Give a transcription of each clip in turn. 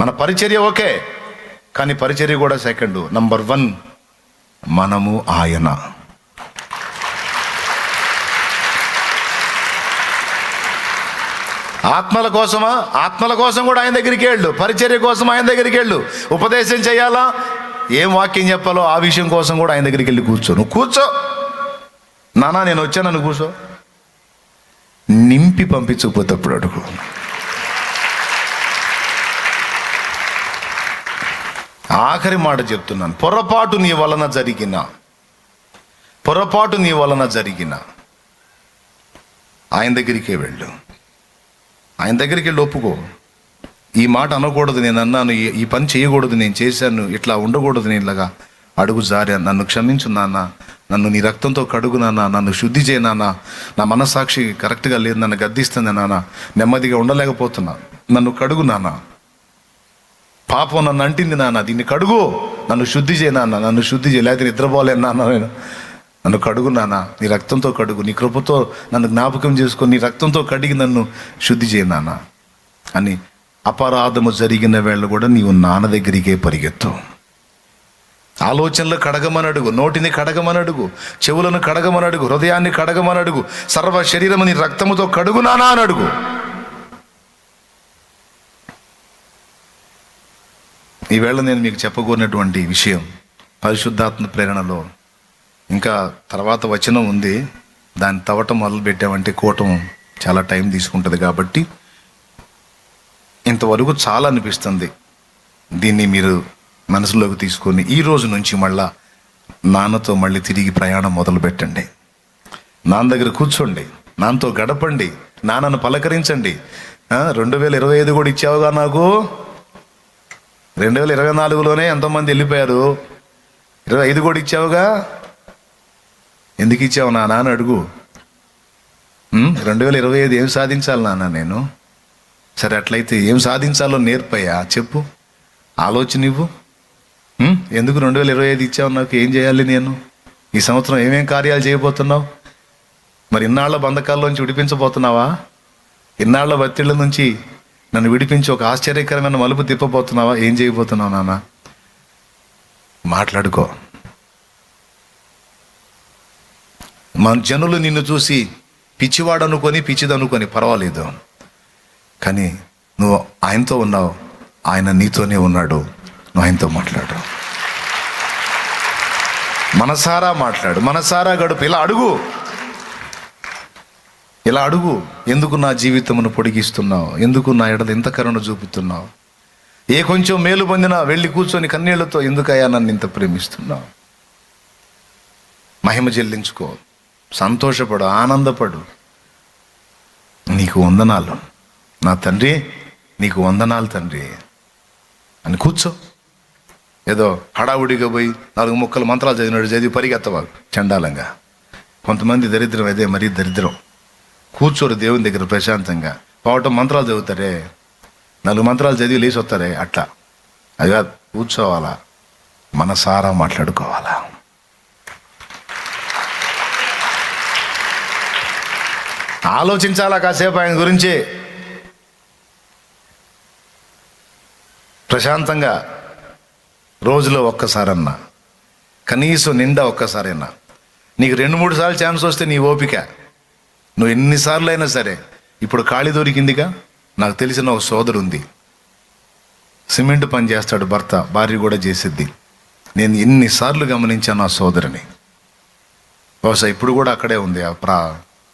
మన పరిచర్య ఓకే కానీ పరిచర్య కూడా సెకండ్. నంబర్ వన్ మనము ఆయన. ఆత్మల కోసమా? ఆత్మల కోసం కూడా ఆయన దగ్గరికి వెళ్ళు. పరిచర్య కోసం ఆయన దగ్గరికి వెళ్ళు. ఉపదేశం చేయాలా? ఏం వాక్యం చెప్పాలో ఆ విషయం కోసం కూడా ఆయన దగ్గరికి వెళ్ళి కూర్చో. నువ్వు కూర్చో. నానా నేను వచ్చానని కూర్చో. నింపి పంపించకపోతే అప్పుడు అడుగు. ఆఖరి మాట చెప్తున్నాను. పొరపాటు నీ వలన జరిగిన. పొరపాటు నీ వలన జరిగిన. ఆయన దగ్గరికే వెళ్ళు. ఆయన దగ్గరికి వెళ్ళి ఒప్పుకో. ఈ మాట అనకూడదు నేను అన్నాను ఈ- పని చేయకూడదు నేను చేశాను ఇట్లా ఉండకూడదు నేను ఇలాగా అడుగు జారా నన్ను క్షమించు నాన్న నన్ను నీ రక్తంతో కడుగు నాన్న నన్ను శుద్ధి చేయ నాన్న నా మనస్సాక్షి కరెక్ట్గా లేదు నన్ను గద్దిస్తుంది నాన్న నెమ్మదిగా ఉండలేకపోతున్నా నన్ను కడుగు నాన్న. పాపం నన్ను అంటింది నాన్న. దీన్ని కడుగు. నన్ను శుద్ధి చేయ నాన్న. నన్ను శుద్ధి చేయ. లేకపోతే నిద్రపోలేను నాన్న నేను. నన్ను కడుగు నాన్న. నీ రక్తంతో కడుగు. నీ కృపతో నన్ను జ్ఞాపకం చేసుకొని నీ రక్తంతో కడిగి నన్ను శుద్ధి చేయ నాన్న. అని అపరాధము జరిగిన వేళ కూడా నీవు నాన్న దగ్గరికే పరిగెత్తు. ఆలోచనలు కడగమని అడుగు. నోటిని కడగమని అడుగు. చెవులను కడగమని అడుగు. హృదయాన్ని కడగమని అడుగు. సర్వ శరీరము నీ రక్తముతో కడుగు నానా అని అడుగు. ఈవేళ నేను మీకు చెప్పకూరినటువంటి విషయం పరిశుద్ధాత్మ ప్రేరణలో. ఇంకా తర్వాత వచనం ఉంది. దాన్ని తవ్వటం మొదలు పెట్టామంటే కూటం చాలా టైం తీసుకుంటుంది కాబట్టి ఇంతవరకు చాలా అనిపిస్తుంది. దీన్ని మీరు మనసులోకి తీసుకొని ఈ రోజు నుంచి మళ్ళా నాన్నతో మళ్ళీ తిరిగి ప్రయాణం మొదలు పెట్టండి నాన్న దగ్గర కూర్చోండి. నాన్నతో గడపండి. నాన్నను పలకరించండి. రెండు వేల ఇరవై ఐదు కూడా ఇచ్చావుగా నాకు? రెండు వేల ఇరవై నాలుగులోనే ఎంతోమంది వెళ్ళిపోయారు. ఇరవై ఐదు కూడా ఇచ్చావుగా? ఎందుకు ఇచ్చావు నా అని అడుగు. రెండు వేల ఇరవై ఐదు ఏం సాధించాలి నాన్న నేను? సరే అట్లయితే ఏం సాధించాలో నేర్పయ్యా చెప్పు. ఆలోచన ఇవ్వు. ఎందుకు రెండు వేల ఇరవై ఐదు ఇచ్చావు నాకు? ఏం చేయాలి నేను? ఈ సంవత్సరం ఏమేం కార్యాలు చేయబోతున్నావు? మరి ఇన్నాళ్ళ బంధకాల్లోంచి విడిపించబోతున్నావా? ఇన్నాళ్ళ ఒత్తిళ్ళ నుంచి నన్ను విడిపించి ఒక ఆశ్చర్యకరమైన మలుపు తిప్పబోతున్నావా? ఏం చేయబోతున్నావు నాన్న? మాట్లాడుకో. మన జనులు నిన్ను చూసి పిచ్చివాడు అనుకొని పిచ్చిదనుకొని పర్వాలేదు. కానీ నువ్వు ఆయనతో ఉన్నావు. ఆయన నీతోనే ఉన్నాడు. నువ్వు ఆయనతో మాట్లాడు. మనసారా మాట్లాడు. మనసారా గడుపు. ఇలా అడుగు. ఇలా అడుగు ఎందుకు నా జీవితమును పొడిగిస్తున్నావు? ఎందుకు నా ఎడద ఇంత కరుణ చూపుతున్నావు? ఏ కొంచెం మేలు పొందినా వెళ్ళి కూర్చొని కన్నీళ్ళతో ఎందుకయ్యా నన్ను ఇంత ప్రేమిస్తున్నావు? మహిమ చెల్లించుకో సంతోషపడు ఆనందపడు. నీకు వందనాలు. నా తండ్రి నీకు వందనాలు తండ్రి. అని కూర్చో. ఏదో హడావుడిగా పోయి నాలుగు ముక్కలు మంత్రాలు చదివినాడు చదివి పరిగెత్తవా చండాలంగా. కొంతమంది దరిద్రం అదే మరీ దరిద్రం. కూర్చోరు దేవుని దగ్గర ప్రశాంతంగా. పోవటం మంత్రాలు చదువుతారే? నాలుగు మంత్రాలు చదివి లేచి వస్తారే? అట్లా. అది కాదు కూర్చోవాలా? మనసారా మాట్లాడుకోవాలా? ఆలోచించాలా కాసేపు ఆయన గురించి? ప్రశాంతంగా రోజులో ఒక్కసారన్నా. కనీసం నిండా ఒక్కసారైనా. నీకు రెండు మూడు సార్లు ఛాన్స్ వస్తే నీ ఓపిక. నువ్వు ఎన్నిసార్లు అయినా సరే ఇప్పుడు ఖాళీ దొరికిందిగా? నాకు తెలిసిన ఒక సోదరు ఉంది సిమెంట్ పని చేస్తాడు భర్త భార్య కూడా చేసిద్ది. నేను ఎన్నిసార్లు గమనించాను ఆ సోదరిని. బహుశా ఇప్పుడు కూడా అక్కడే ఉంది. ఆ ప్రా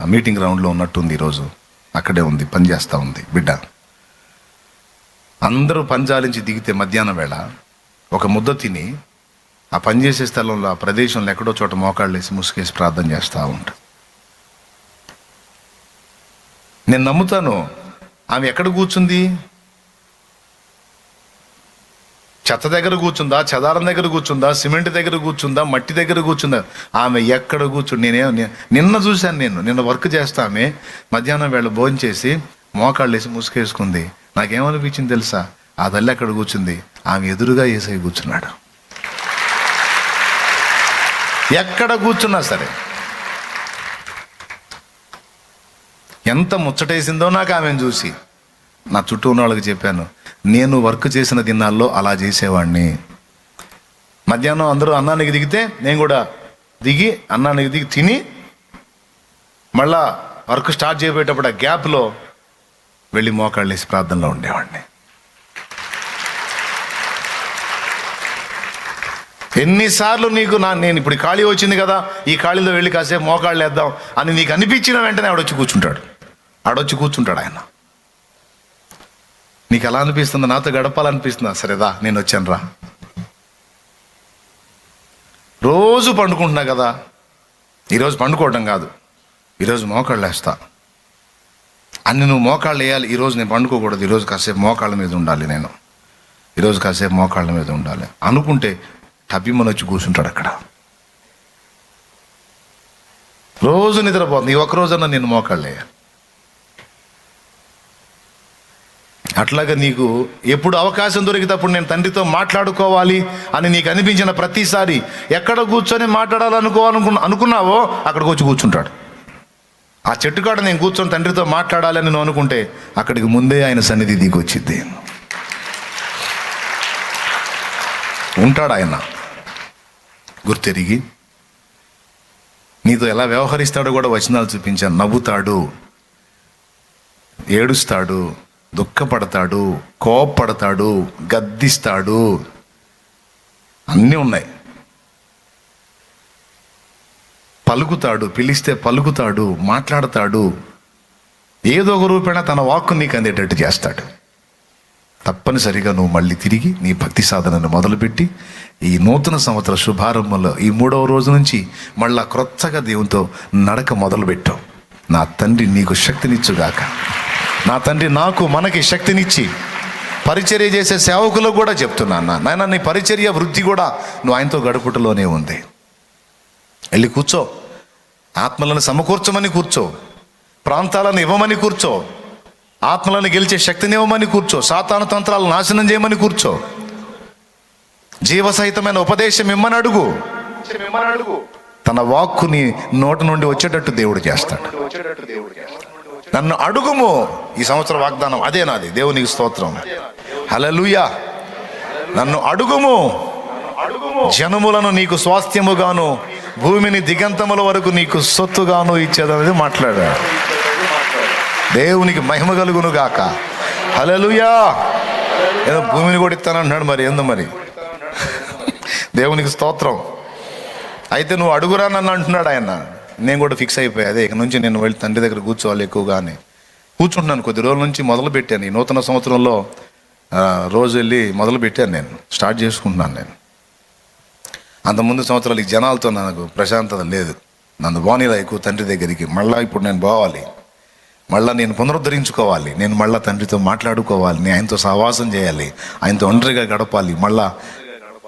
ఆ మీటింగ్ గ్రౌండ్లో ఉన్నట్టుంది ఈరోజు. అక్కడే ఉంది పని చేస్తూ ఉంది బిడ్డ. అందరూ పంచాలించి దిగితే మధ్యాహ్నం వేళ ఒక ముద్ద తిని ఆ పనిచేసే స్థలంలో ఆ ప్రదేశంలో ఎక్కడో చోట మోకాళ్ళు వేసి ప్రార్థన చేస్తూ ఉంటాం నేను నమ్ముతాను. ఆమె ఎక్కడ కూర్చుంది? చెత్త దగ్గర కూర్చుందా? చెదారం దగ్గర కూర్చుందా? సిమెంట్ దగ్గర కూర్చుందా? మట్టి దగ్గర కూర్చుందా? ఆమె ఎక్కడ కూర్చుంది? నేనే నిన్న చూశాను నేను. నిన్న వర్క్ చేస్తా ఆమె. మధ్యాహ్నం వేళ భోజనం చేసి మోకాళ్ళు వేసి ముసుకేసుకుంది. నాకేమనిపించింది తెలుసా? ఆ తల్లి అక్కడ కూర్చుంది? ఆమె ఎదురుగా ఏసై కూర్చున్నాడు. ఎక్కడ కూర్చున్నా సరే. ఎంత ముచ్చటేసిందో నాకు ఆమెను చూసి. నా చుట్టూ ఉన్న వాళ్ళకి చెప్పాను నేను వర్క్ చేసిన దినాల్లో అలా చేసేవాడిని మధ్యాహ్నం అందరూ అన్నానికి దిగితే నేను కూడా దిగి అన్నానికి దిగి తిని మళ్ళా వర్క్ స్టార్ట్ చేయబోయేటప్పుడు ఆ గ్యాప్లో వెళ్ళి మోకాళ్ళు వేసి ప్రార్థనలో ఉండేవాడిని ఎన్నిసార్లు నీకు నా నేను ఇప్పుడు ఖాళీ వచ్చింది కదా ఈ ఖాళీలో వెళ్ళి కాసేపు మోకాళ్ళు వేద్దాం అని నీకు అనిపించిన వెంటనే ఆడొచ్చి కూర్చుంటాడు. ఆడొచ్చి కూర్చుంటాడు ఆయన. నీకు ఎలా అనిపిస్తుంది నాతో గడపాలనిపిస్తుందా? సరేదా నేను వచ్చాను రా. రోజు పండుకుంటున్నా కదా. ఈరోజు పండుకోవటం కాదు. ఈరోజు మోకాళ్ళు వేస్తా అన్ని నువ్వు మోకాళ్ళు వేయాలి. ఈరోజు నేను పండుకోకూడదు. ఈరోజు కాసేపు మోకాళ్ళ మీద ఉండాలి నేను. ఈరోజు కాసేపు మోకాళ్ళ మీద ఉండాలి. అనుకుంటే టబ్బిమ్మని వచ్చి కూర్చుంటాడు అక్కడ. రోజు నిద్రపోతుంది. ఈ ఒక్క నేను మోకాళ్ళు వేయాలి. అట్లాగా నీకు ఎప్పుడు అవకాశం దొరికినప్పుడు నేను తండ్రితో మాట్లాడుకోవాలి అని నీకు అనిపించిన ప్రతిసారి ఎక్కడ కూర్చొని మాట్లాడాలనుకోవాలనుకు అనుకున్నావో అక్కడికి వచ్చి కూర్చుంటాడు. ఆ చెట్టు కాడ నేను కూర్చొని తండ్రితో మాట్లాడాలని నువ్వు అనుకుంటే అక్కడికి ముందే ఆయన సన్నిధి దిగి వచ్చింది ఉంటాడు ఆయన. గుర్తెరిగి నీతో ఎలా వ్యవహరిస్తాడో కూడా వచనాలు చూపించాను. నవ్వుతాడు ఏడుస్తాడు దుఃఖపడతాడు కోపపడతాడు గద్దిస్తాడు. అన్నీ ఉన్నాయి. పలుకుతాడు పిలిస్తే పలుకుతాడు మాట్లాడతాడు. ఏదో ఒక రూపేణ తన వాక్కు నీకు అందేటట్టు చేస్తాడు. తప్పనిసరిగా నువ్వు మళ్ళీ తిరిగి నీ భక్తి సాధనను మొదలుపెట్టి ఈ నూతన సంవత్సర శుభారంభంలో ఈ మూడవ రోజు నుంచి మళ్ళా క్రొత్తగా దేవునితో నడక మొదలుపెట్టావు నా తండ్రి నీకు శక్తినిచ్చుగాక. నా తండ్రి నాకు మనకి శక్తినిచ్చి పరిచర్య చేసే సేవకులకు కూడా చెప్తున్నాను నాయన నీ పరిచర్య వృద్ధి కూడా నువ్వు ఆయనతో గడుపుటలోనే ఉంది. వెళ్ళి కూర్చో. ఆత్మలను సమకూర్చమని కూర్చో. ప్రాంతాలను ఇవ్వమని కూర్చో. ఆత్మలను గెలిచే శక్తిని ఇవ్వమని కూర్చో. సాతాను తంత్రాలు నాశనం చేయమని కూర్చో. జీవసహితమైన ఉపదేశం ఇమ్మని అడుగు. తన వాక్కుని నోటి నుండి వచ్చేటట్టు దేవుడు చేస్తాడు. నన్ను అడుగుము ఈ సంవత్సరం వాగ్దానం. అదే నాది. దేవునికి స్తోత్రం. హలలుయా నన్ను అడుగుము. జనములను నీకు స్వాస్థ్యముగాను భూమిని దిగంతముల వరకు నీకు సొత్తుగాను ఇచ్చేదనేది మాట్లాడాడు దేవునికి మహిమ కలుగును గాక. హలలుయా ఏదో భూమిని కూడా ఇస్తానంటున్నాడు మరి. ఎందు మరి? దేవునికి స్తోత్రం. అయితే నువ్వు అడుగురా నన్ను అంటున్నాడు ఆయన. నేను కూడా ఫిక్స్ అయిపోయా. అదే ఇక నుంచి నేను వెళ్ళి తండ్రి దగ్గర కూర్చోవాలి ఎక్కువగానే కూర్చుంటున్నాను కొద్ది రోజుల నుంచి మొదలు పెట్టాను ఈ నూతన సంవత్సరంలో రోజు వెళ్ళి మొదలు పెట్టాను నేను. స్టార్ట్ చేసుకుంటున్నాను నేను. అంతకుముందు సంవత్సరాలు ఈ జనాలతో నాకు ప్రశాంతత లేదు. నన్ను బానీలా ఎక్కువ తండ్రి దగ్గరికి మళ్ళీ ఇప్పుడు నేను పోవాలి. మళ్ళీ నేను పునరుద్ధరించుకోవాలి. నేను మళ్ళీ తండ్రితో మాట్లాడుకోవాలి. నేను ఆయనతో సహవాసం చేయాలి. ఆయనతో ఒంటరిగా గడపాలి. మళ్ళీ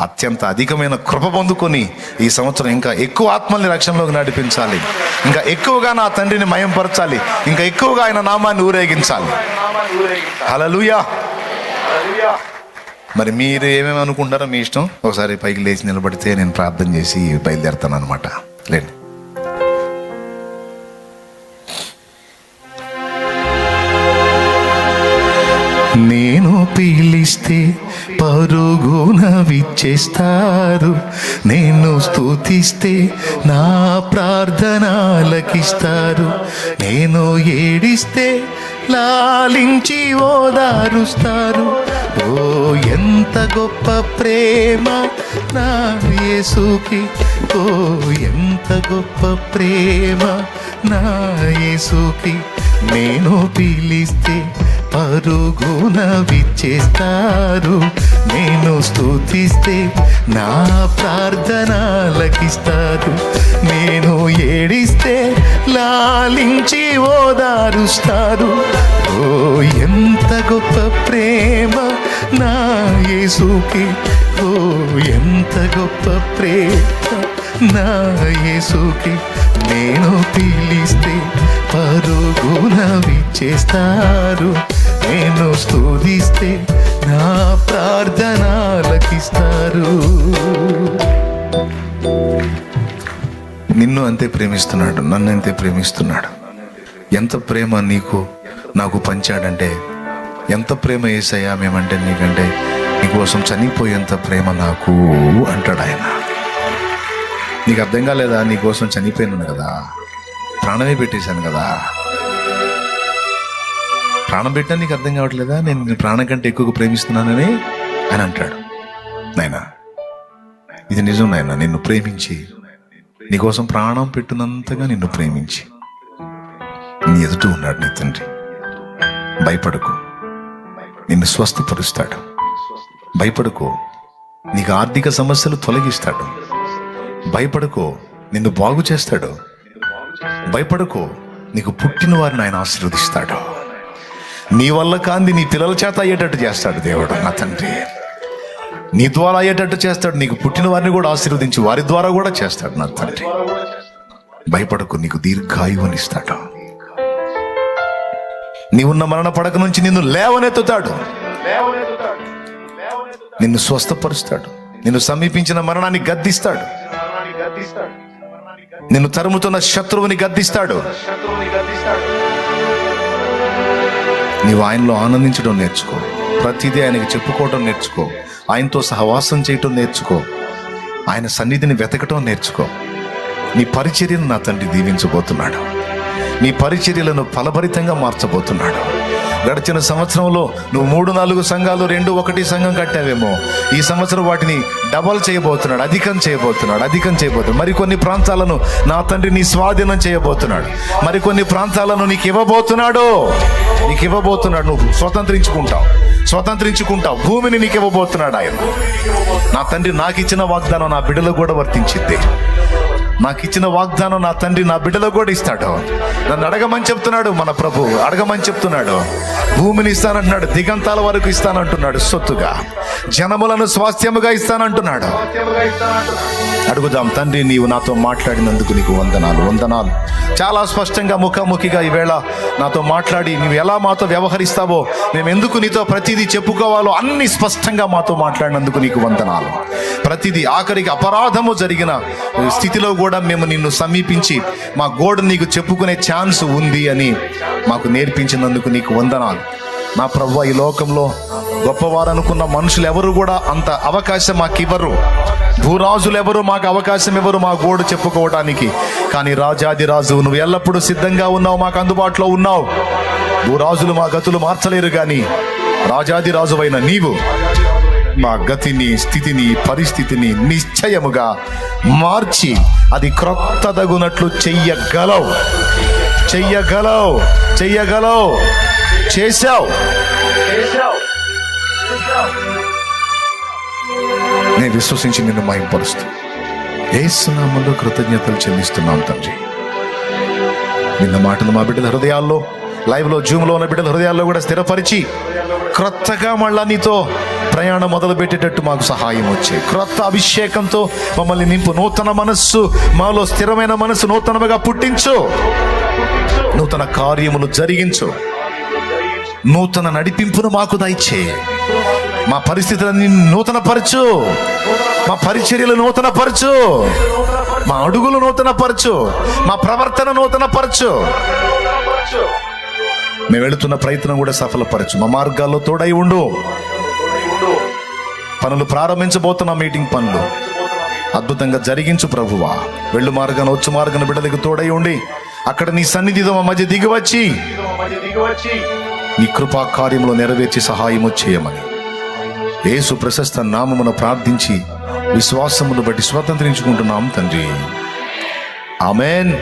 అత్యంత అధికమైన కృప పొందుకొని ఈ సంవత్సరం ఇంకా ఎక్కువ ఆత్మల్ని రక్షణలోకి నడిపించాలి. ఇంకా ఎక్కువగా నా తండ్రిని మయంపరచాలి. ఇంకా ఎక్కువగా ఆయన నామాన్ని ఊరేగించాలి. హలలుయా మరి మీరు ఏమేమి అనుకుంటారో మీ ఇష్టం? ఒకసారి పైకి లేచి నిలబడితే నేను ప్రార్థన చేసి బయలుదేరుతాను అనమాట లేండి. నేను పిలిస్తే పరుగున విచ్చేస్తారు నేను స్తుతిస్తే నా ప్రార్థనాలకిస్తారు. నేను ఏడిస్తే లాలించి ఓదారుస్తారు. ఓ ఎంత గొప్ప ప్రేమ నా యేసుకి. ఓ ఎంత గొప్ప ప్రేమ నా యేసుకి. నేను పిలిస్తే పరుగున విచ్చేస్తారు. నేను స్తుతిస్తే నా ప్రార్థనలకిస్తారు. నేను ఏడిస్తే లాలించి ఓదారుస్తారు. ఓ ఎంత గొప్ప ప్రేమ నా యేసుకి. ఓ ఎంత గొప్ప ప్రేమ నా యేసుకి. నేను పిలిస్తే పరుగున విచ్చేస్తారు. నేను స్తుతిస్తే నా ప్రార్థనలకిస్తారు. నిన్ను అంతే ప్రేమిస్తున్నాడు నన్ను అంతే ప్రేమిస్తున్నాడు. ఎంత ప్రేమ నీకు నాకు పంచాడంటే ఎంత ప్రేమ వేసాయా మేమంటే నీకంటే నీకోసం చనిపోయేంత ప్రేమ నాకు అంటాడు ఆయన నీకు అర్థం కాలేదా? నీకోసం చనిపోయినాను కదా. ప్రాణమే పెట్టేశాను కదా. ప్రాణం పెట్టా నీకు అర్థం కావట్లేదా? నేను నీ ప్రాణం కంటే ఎక్కువగా ప్రేమిస్తున్నానని అని అంటాడు. నాయనా ఇది నిజం నాయన. నిన్ను ప్రేమించి నీకోసం ప్రాణం పెట్టినంతగా నిన్ను ప్రేమించి నీ ఎదుట ఉన్నాడు నీ తండ్రి. భయపడకు. నిన్ను స్వస్థపరుస్తాడు. భయపడకు. నీకు ఆర్థిక సమస్యలు తొలగిస్తాడు. భయపడకు నిన్ను బాగు చేస్తాడు. భయపడకు నీకు పుట్టిన వారిని ఆయన ఆశీర్వదిస్తాడు. నీ వల్ల కాంది నీ పిల్లల చేత అయ్యేటట్టు చేస్తాడు దేవుడు నా తండ్రి. నీ ద్వారా అయ్యేటట్టు చేస్తాడు నీకు పుట్టిన వారిని కూడా ఆశీర్వదించి వారి ద్వారా కూడా చేస్తాడు నా తండ్రి. భయపడకు నీకు దీర్ఘాయువునిస్తాడు. నీవున్న మరణ పడక నుంచి నిన్ను లేవనెత్తుతాడు. నిన్ను స్వస్థపరుస్తాడు. నిన్ను సమీపించిన మరణాన్ని గద్దిస్తాడు. నిన్ను తరుముతున్న శత్రువుని గద్దిస్తాడు. నీవు ఆయనలో ఆనందించడం నేర్చుకో. ప్రతిదీ ఆయనకి చెప్పుకోవడం నేర్చుకో. ఆయనతో సహవాసం చేయటం నేర్చుకో. ఆయన సన్నిధిని వెతకటం నేర్చుకో. నీ పరిచర్యను నా తండ్రి దీవించబోతున్నాడు. నీ పరిచర్యలను ఫలభరితంగా మార్చబోతున్నాడు. గడిచిన సంవత్సరంలో నువ్వు మూడు నాలుగు సంఘాలు రెండు ఒకటి సంఘం కట్టావేమో. ఈ సంవత్సరం వాటిని డబల్ చేయబోతున్నాడు అధికం చేయబోతున్నాడు అధికం చేయబోతున్నాడు. మరికొన్ని ప్రాంతాలను నా తండ్రి నీ స్వాధీనం చేయబోతున్నాడు. మరికొన్ని ప్రాంతాలను నీకు ఇవ్వబోతున్నాడు. నీకు ఇవ్వబోతున్నాడు నువ్వు స్వతంత్రించుకుంటావు. స్వతంత్రించుకుంటావు. భూమిని నీకు ఇవ్వబోతున్నాడు ఆయన. నా తండ్రి నాకు ఇచ్చిన వాగ్దానం నా బిడ్డలకు కూడా వర్తించింది నాకు ఇచ్చిన వాగ్దానం నా తండ్రి నా బిడ్డలో కూడా ఇస్తాడు. నన్ను అడగమని చెప్తున్నాడు మన ప్రభు. అడగమని చెప్తున్నాడు. భూమిని ఇస్తానంటున్నాడు దిగంతాల వరకు ఇస్తానంటున్నాడు సొత్తుగా. జనములను స్వాస్థ్యముగా ఇస్తానంటున్నాడు. అడుగుదాం తండ్రి నీవు నాతో మాట్లాడినందుకు నీకు వందనాలు వందనాలు. చాలా స్పష్టంగా ముఖాముఖిగా ఈవేళ నాతో మాట్లాడి నువ్వు ఎలా మాతో వ్యవహరిస్తావో మేము ఎందుకు నీతో ప్రతిదీ చెప్పుకోవాలో అన్ని స్పష్టంగా మాతో మాట్లాడినందుకు నీకు వందనాలు. ప్రతిదీ ఆఖరికి అపరాధము జరిగిన స్థితిలో కూడా మేము నిన్ను సమీపించి మా గోడ నీకు చెప్పుకునే ఛాన్స్ ఉంది అని మాకు నేర్పించినందుకు నీకు వందనాలు. నా ప్రభు ఈ లోకంలో గొప్పవారనుకున్న మనుషులు ఎవరు కూడా అంత అవకాశం మాకు ఇవ్వరు భూరాజులు ఎవరు మాకు అవకాశం ఇవ్వరు మా గోడు చెప్పుకోవడానికి కానీ రాజాది రాజు నువ్వు ఎల్లప్పుడూ సిద్ధంగా ఉన్నావు మాకు అందుబాటులో ఉన్నావు. భూరాజులు మా గతులు మార్చలేరు కానీ రాజాది రాజువైన నీవు మా గతిని స్థితిని పరిస్థితిని నిశ్చయముగా మార్చి అది క్రొత్తదగునట్లు చెయ్యగలవు. చెయ్యగలవు చెయ్యగలవు. చేశావు. నేను విశ్వసించి నిన్ను మహింపరుస్తూ ఏసునామంలో కృతజ్ఞతలు చెల్లిస్తున్నాం తండ్రి. నిన్న మాటలు మా బిడ్డల హృదయాల్లో లైవ్లో జూమ్లో ఉన్న బిడ్డల హృదయాల్లో కూడా స్థిరపరిచి క్రొత్తగా మళ్ళా నీతో ప్రయాణం మొదలుపెట్టేటట్టు మాకు సహాయం వచ్చే. క్రొత్త అభిషేకంతో మమ్మల్ని నింపు. నూతన మనస్సు మాలో స్థిరమైన మనస్సు నూతనముగా పుట్టించు. నూతన కార్యములు జరిగించు. నూతన నడిపింపును మాకు దయచే. మా పరిస్థితులన్నీ నూతన పరచు మా పరిచర్యలు నూతన పరచు మా అడుగులు నూతన పరచు మా ప్రవర్తన నూతన పరచు మేము వెళుతున్న ప్రయత్నం కూడా సఫలపరచు. మా మార్గాల్లో తోడై ఉండు. పనులు ప్రారంభించబోతున్న మీటింగ్ పనులు. అద్భుతంగా జరిగించు ప్రభువా. వెళ్ళు మార్గాన వచ్చు మార్గాన బిడ్డలకు తోడై ఉండి. అక్కడ నీ సన్నిధితో మా మధ్య దిగివచ్చి నీ కృపా కార్యంలో నెరవేర్చి సహాయము చేయమని. యేసు ప్రశస్త నామమును ప్రార్థించి విశ్వాసమును బట్టి స్వతంత్రించుకుంటున్నాం తండ్రి. ఆమెన్.